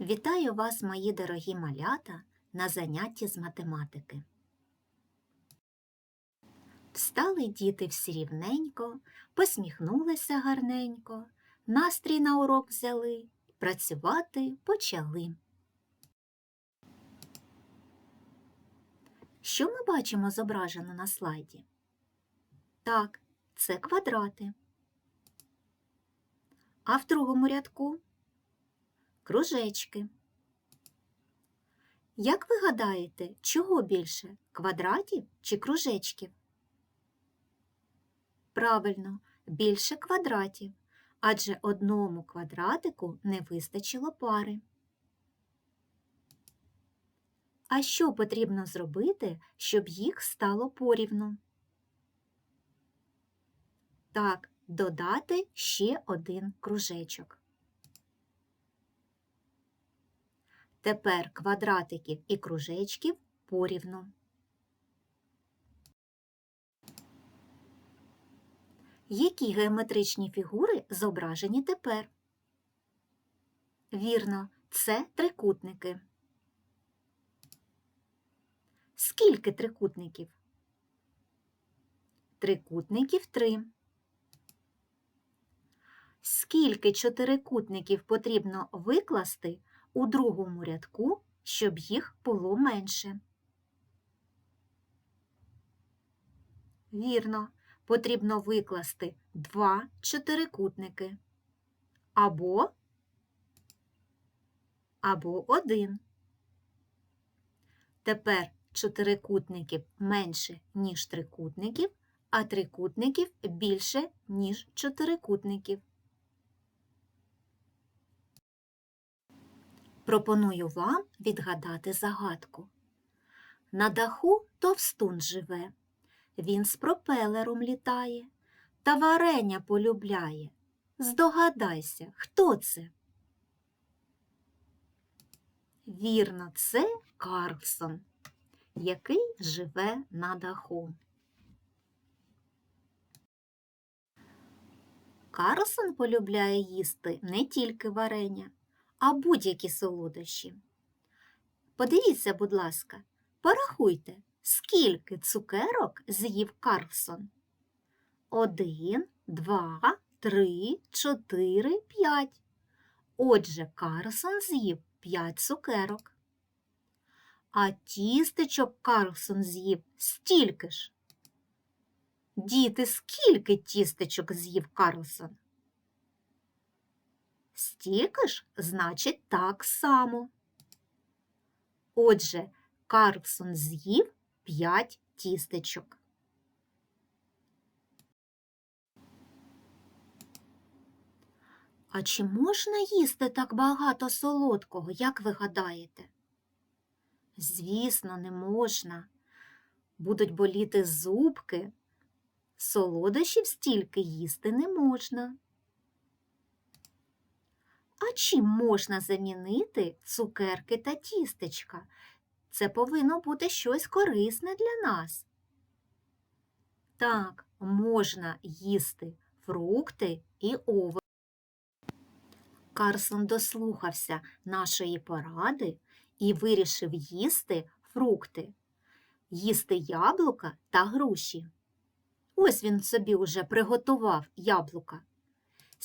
Вітаю вас, мої дорогі малята, на занятті з математики. Встали діти всі рівненько, посміхнулися гарненько, настрій на урок взяли, працювати почали. Що ми бачимо зображено на слайді? Так, це квадрати. А в другому рядку кружечки. Як ви гадаєте, чого більше квадратів чи кружечків? Правильно, більше квадратів, адже одному квадратику не вистачило пари. А що потрібно зробити, щоб їх стало порівну? Так, додати ще один кружечок. Тепер квадратиків і кружечків порівну. Які геометричні фігури зображені тепер? Вірно, це трикутники. Скільки трикутників? Трикутників три. Скільки чотирикутників потрібно викласти у другому рядку, щоб їх було менше? Вірно, потрібно викласти два чотирикутники або або один. Тепер чотирикутників менше, ніж трикутників, а трикутників більше, ніж чотирикутників. Пропоную вам відгадати загадку. На даху товстун живе, він з пропелером літає та варення полюбляє. Здогадайся, хто це? Вірно, це Карлсон, який живе на даху. Карлсон полюбляє їсти не тільки варення, а будь-які солодощі. Подивіться, будь ласка, порахуйте, скільки цукерок з'їв Карлсон. Один, два, три, чотири, п'ять. Отже, Карлсон з'їв п'ять цукерок. А тістечок Карлсон з'їв стільки ж. Діти, скільки тістечок з'їв Карлсон? Стільки ж, значить, так само. Отже, Карлсон з'їв 5 тістечок. А чи можна їсти так багато солодкого, як ви гадаєте? Звісно, не можна. Будуть боліти зубки. Солодощів стільки їсти не можна. А чим можна замінити цукерки та тістечка? Це повинно бути щось корисне для нас. Так, можна їсти фрукти і овочі. Карсон дослухався нашої поради і вирішив їсти фрукти, їсти яблука та груші. Ось він собі уже приготував яблука.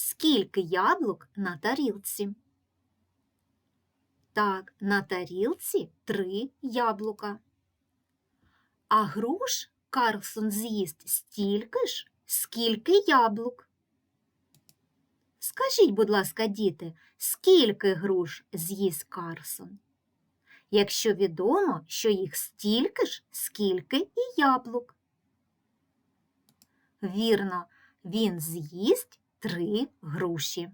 Скільки яблук на тарілці? Так, на тарілці три яблука. А груш Карлсон з'їсть стільки ж, скільки яблук. Скажіть, будь ласка, діти, скільки груш з'їсть Карсон? Якщо відомо, що їх стільки ж, скільки і яблук. Вірно, він з'їсть три груші.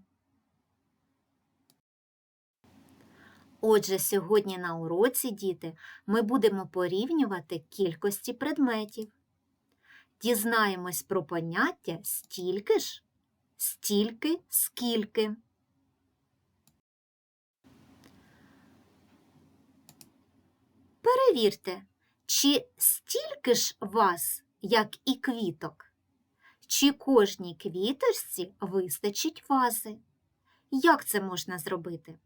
Отже, сьогодні на уроці, діти, ми будемо порівнювати кількості предметів. Дізнаємось про поняття стільки ж, стільки, скільки. Перевірте, чи стільки ж вас, як і квіток? Чи кожній квіточці вистачить вази? Як це можна зробити?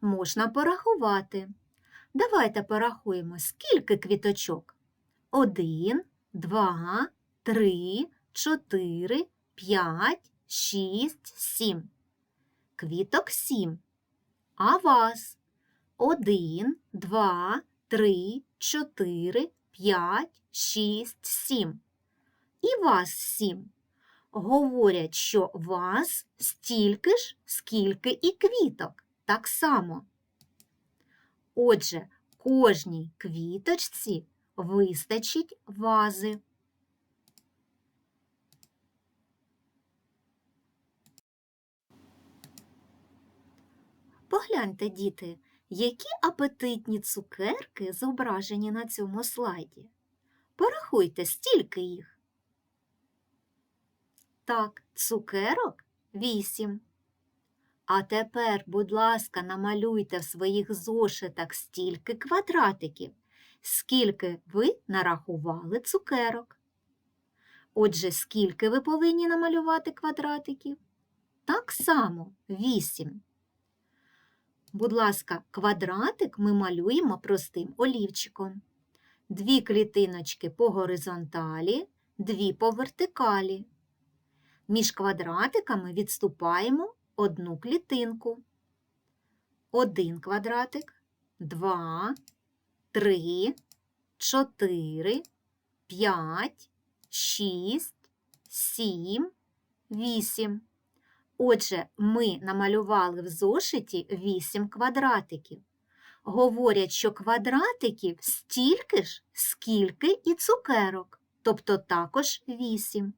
можна порахувати. Давайте порахуємо, скільки квіточок. Один, два, три, чотири, п'ять, шість, сім. Квіток сім. А вас? Один, два, три, чотири, п'ять, шість, сім. І вас сім. Говорять, що вас стільки ж, скільки і квіток. Так само. Отже, кожній квіточці вистачить вази. Погляньте, діти, які апетитні цукерки зображені на цьому слайді. Порахуйте, стільки їх. Так, цукерок вісім. А тепер, будь ласка, намалюйте в своїх зошитах стільки квадратиків, скільки ви нарахували цукерок. Отже, скільки ви повинні намалювати квадратиків? Так само 8. Будь ласка, квадратик ми малюємо простим олівчиком. Дві клітиночки по горизонталі, дві по вертикалі. Між квадратиками відступаємо одну клітинку. Один квадратик, два, три, чотири, п'ять, шість, сім, вісім. Отже, ми намалювали в зошиті вісім квадратиків. Говорять, що квадратиків стільки ж, скільки і цукерок, тобто також вісім.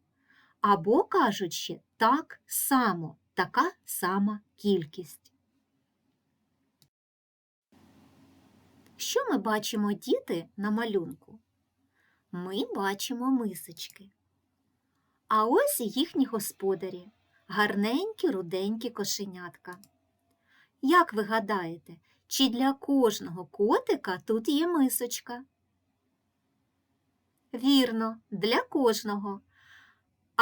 Або кажуть ще так само, така сама кількість. Що ми бачимо діти на малюнку? Ми бачимо мисочки. А ось їхні господарі гарненькі руденькі кошенятка. Як ви гадаєте, чи для кожного котика тут є мисочка? Вірно, для кожного.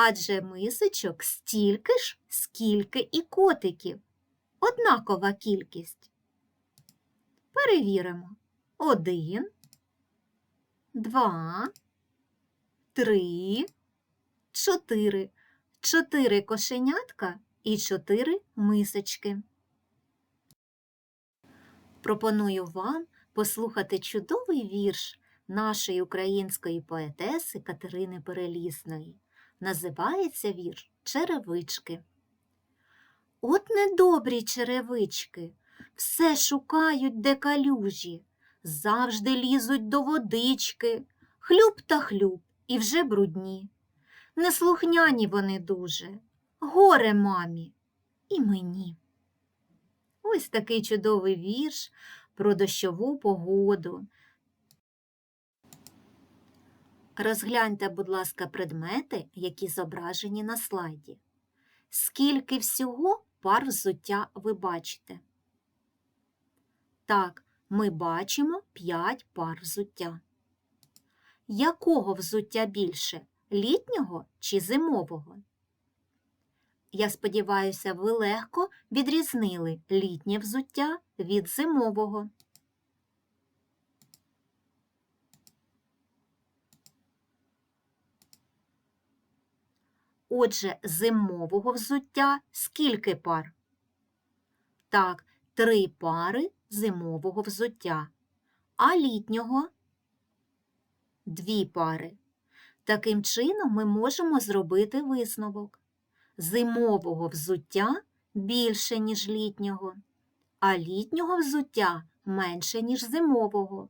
Адже мисочок стільки ж, скільки і котиків. Однакова кількість. Перевіримо. Один, два, три, чотири. Чотири кошенятка і чотири мисочки. Пропоную вам послухати чудовий вірш нашої української поетеси Катерини Перелісної. Називається вірш Черевички. От недобрі черевички, все шукають де калюжі, завжди лізуть до водички, хлюб та хлюб і вже брудні. Неслухняні вони дуже, горе мамі і мені. Ось такий чудовий вірш про дощову погоду. Розгляньте, будь ласка, предмети, які зображені на слайді. Скільки всього пар взуття ви бачите? Так, ми бачимо 5 пар взуття. Якого взуття більше? Літнього чи зимового? Я сподіваюся, ви легко відрізнили літнє взуття від зимового. Отже, зимового взуття скільки пар? Так, три пари зимового взуття, а літнього дві пари. Таким чином ми можемо зробити висновок. Зимового взуття більше, ніж літнього, а літнього взуття менше, ніж зимового,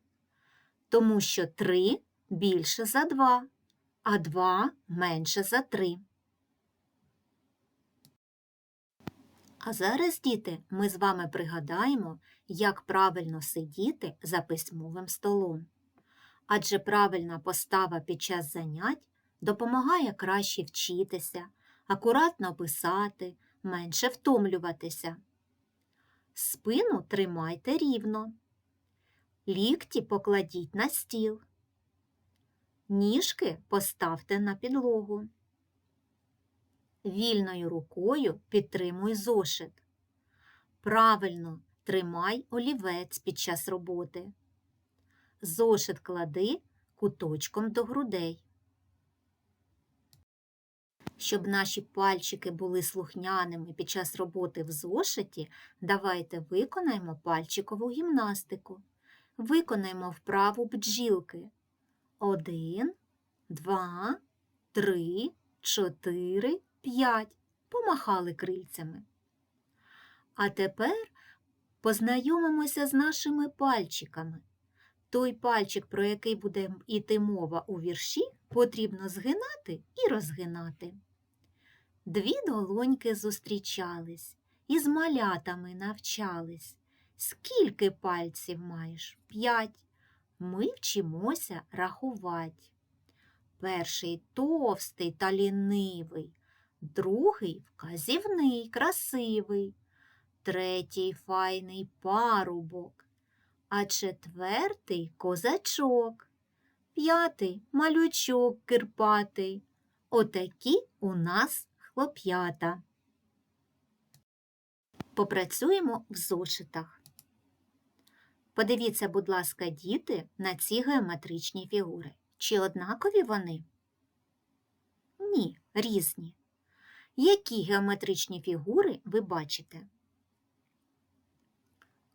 тому що три більше за два, а два менше за три. А зараз, діти, ми з вами пригадаємо, як правильно сидіти за письмовим столом. Адже правильна постава під час занять допомагає краще вчитися, акуратно писати, менше втомлюватися. Спину тримайте рівно. Лікті покладіть на стіл. Ніжки поставте на підлогу. Вільною рукою підтримуй зошит. Правильно тримай олівець під час роботи. Зошит клади куточком до грудей. Щоб наші пальчики були слухняними під час роботи в зошиті, давайте виконаємо пальчикову гімнастику. Виконаємо вправу бджілки. Один, два, три, чотири, п'ять. Помахали крильцями. А тепер познайомимося з нашими пальчиками. Той пальчик, про який буде йти мова у вірші, потрібно згинати і розгинати. Дві долоньки зустрічались, і з малятами навчались. Скільки пальців маєш? П'ять. Ми вчимося рахувати. Перший товстий та лінивий, другий вказівний, красивий, третій файний парубок, а четвертий козачок, п'ятий малючок кирпатий. Отакі у нас хлоп'ята. Попрацюємо в зошитах. Подивіться, будь ласка, діти, на ці геометричні фігури. Чи однакові вони? Ні, різні. Які геометричні фігури ви бачите?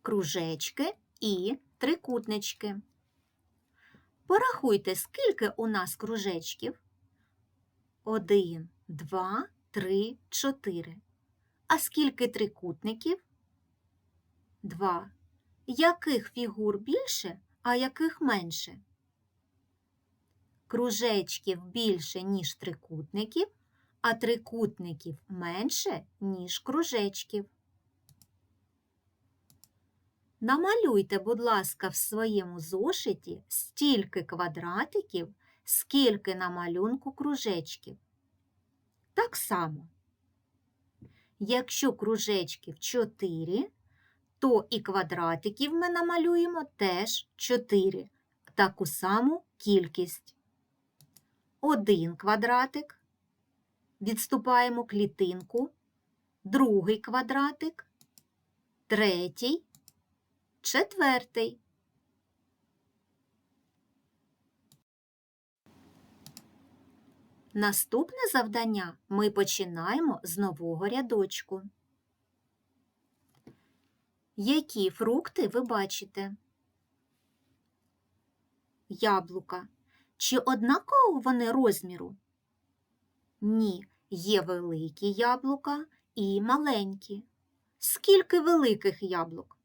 Кружечки і трикутнички. Порахуйте, скільки у нас кружечків? Один, два, три, чотири. А скільки трикутників? Два. Яких фігур більше, а яких менше? Кружечків більше, ніж трикутників, а трикутників менше, ніж кружечків. Намалюйте, будь ласка, в своєму зошиті стільки квадратиків, скільки на малюнку кружечків. Так само. Якщо кружечків 4, то і квадратиків ми намалюємо теж 4, таку саму кількість. Один квадратик, відступаємо клітинку, другий квадратик, третій, четвертий. Наступне завдання ми починаємо з нового рядочку. Які фрукти ви бачите? Яблука. Чи однаково вони розміру? Ні, є великі яблука і маленькі. Скільки великих яблук?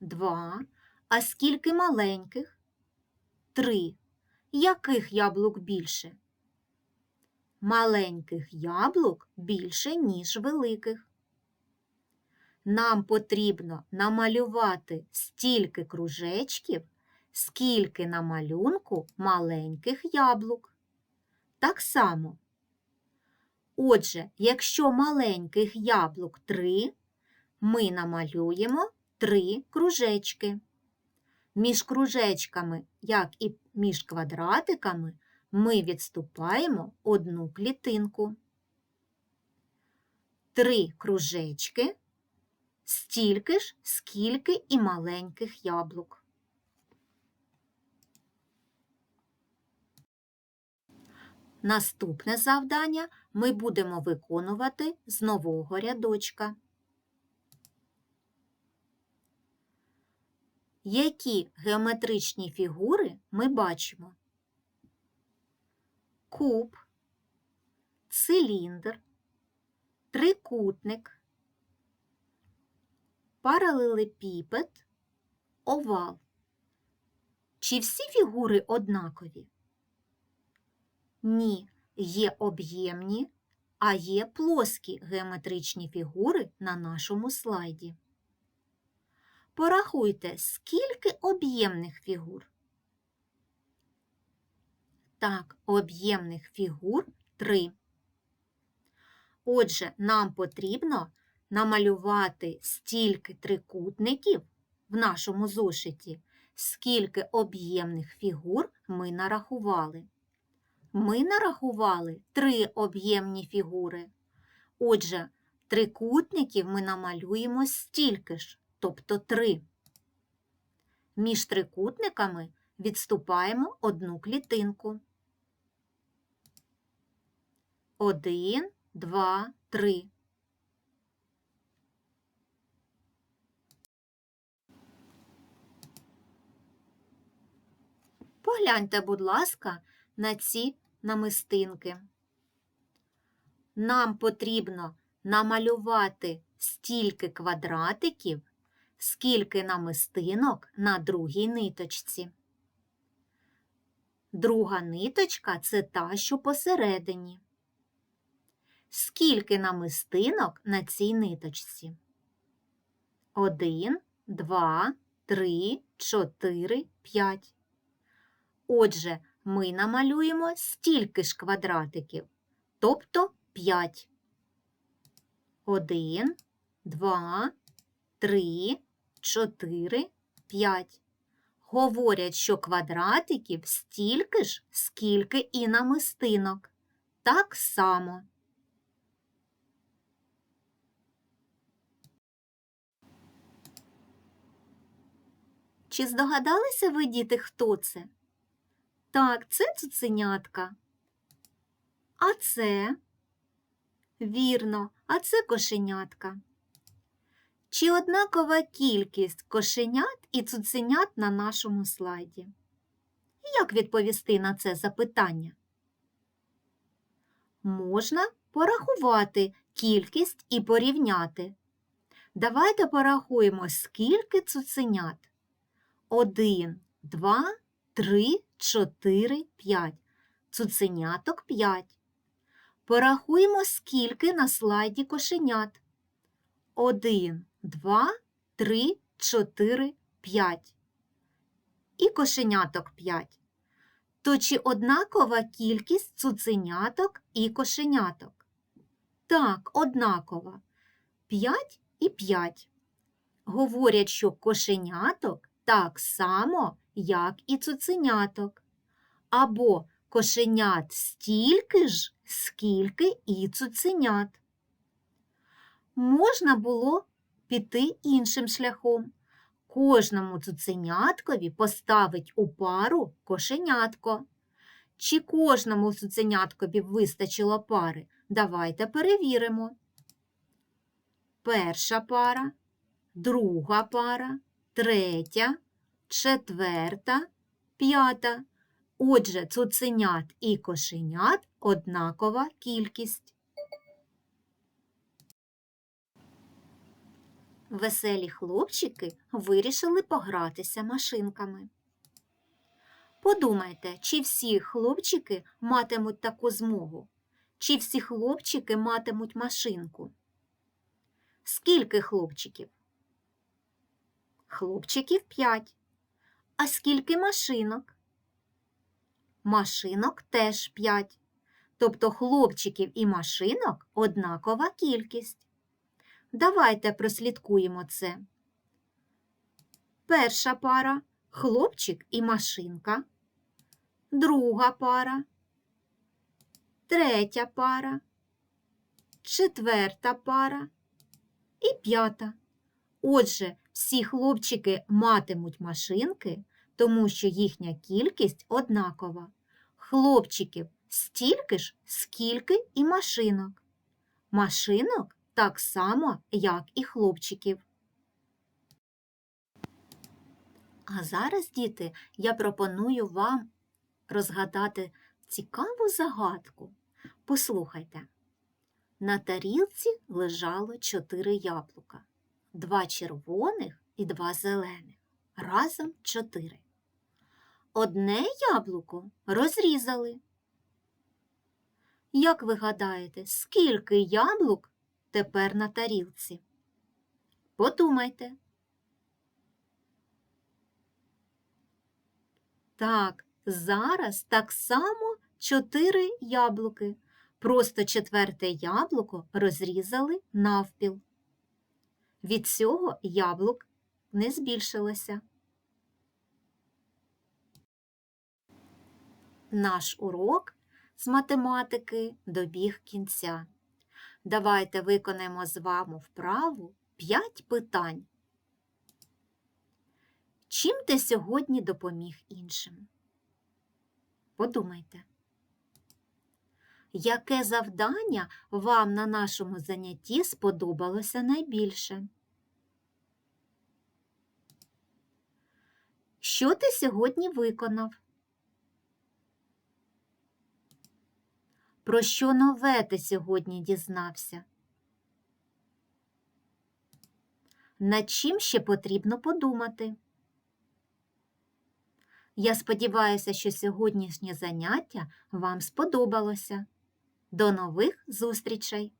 Два. А скільки маленьких? Три. Яких яблук більше? Маленьких яблук більше, ніж великих. Нам потрібно намалювати стільки кружечків, скільки на малюнку маленьких яблук. Так само. Отже, якщо маленьких яблук три, ми намалюємо три кружечки. Між кружечками, як і між квадратиками, ми відступаємо одну клітинку. Три кружечки, стільки ж, скільки і маленьких яблук. Наступне завдання ми будемо виконувати з нового рядочка. Які геометричні фігури ми бачимо? Куб, циліндр, трикутник, паралелепіпед, овал. Чи всі фігури однакові? Ні, є об'ємні, а є плоскі геометричні фігури на нашому слайді. Порахуйте, скільки об'ємних фігур. Так, об'ємних фігур 3. Отже, нам потрібно намалювати стільки трикутників в нашому зошиті, скільки об'ємних фігур ми нарахували. Ми нарахували три об'ємні фігури. Отже, трикутників ми намалюємо стільки ж. тобто 3. Між трикутниками відступаємо одну клітинку. 1, 2, 3. Погляньте, будь ласка, на ці намистинки. Нам потрібно намалювати стільки квадратиків, скільки намистинок на другій ниточці. Друга ниточка це та, що посередині. Скільки намистинок на цій ниточці? Один, два, три, чотири, п'ять. Отже, ми намалюємо стільки ж квадратиків, тобто 5. 1, 2, 3, 4, 5. Говорять, що квадратиків стільки ж, скільки і намистинок. Так само. Чи здогадалися ви, діти, хто це? Так, це цуценятка. А це? Вірно, а це кошенятка. Чи однакова кількість кошенят і цуценят на нашому слайді? Як відповісти на це запитання? Можна порахувати кількість і порівняти. Давайте порахуємо, скільки цуценят. Один, два, три, чотири, п'ять. Цуценяток п'ять. Порахуємо, скільки на слайді кошенят. Один, два, три, чотири, п'ять. І кошеняток п'ять. То чи однакова кількість цуценяток і кошеняток? Так, однакова. П'ять і п'ять. Говорять, що кошеняток так само, як і цуценяток. Або кошенят стільки ж, скільки і цуценят. Можна було піти іншим шляхом. Кожному цуценяткові поставить у пару кошенятко. Чи кожному цуценяткові вистачило пари? Давайте перевіримо. Перша пара, друга пара, третя, четверта, п'ята. Отже, цуценят і кошенят однакова кількість. Веселі хлопчики вирішили погратися машинками. Подумайте, чи всі хлопчики матимуть таку змогу, чи всі хлопчики матимуть машинку. Скільки хлопчиків? Хлопчиків п'ять. А скільки машинок? Машинок теж п'ять. Тобто хлопчиків і машинок однакова кількість. Давайте прослідкуємо це. Перша пара хлопчик і машинка. Друга пара. Третя пара. Четверта пара і п'ята. Отже, всі хлопчики матимуть машинки, тому що їхня кількість однакова. Хлопчиків стільки ж, скільки і машинок. Машинок так само, як і хлопчиків. А зараз, діти, я пропоную вам розгадати цікаву загадку. Послухайте. На тарілці лежало чотири яблука, два червоних і два зелених. Разом чотири. Одне яблуко розрізали. Як ви гадаєте, скільки яблук тепер на тарілці? Подумайте. Так, зараз так само чотири яблуки. Просто четверте яблуко розрізали навпіл. Від цього яблук не збільшилося. Наш урок з математики добіг кінця. Давайте виконаємо з вами вправу 5 питань. Чим ти сьогодні допоміг іншим? Подумайте. Яке завдання вам на нашому занятті сподобалося найбільше? Що ти сьогодні виконав? Про що нове ти сьогодні дізнався? Над чим ще потрібно подумати? Я сподіваюся, що сьогоднішнє заняття вам сподобалося. До нових зустрічей!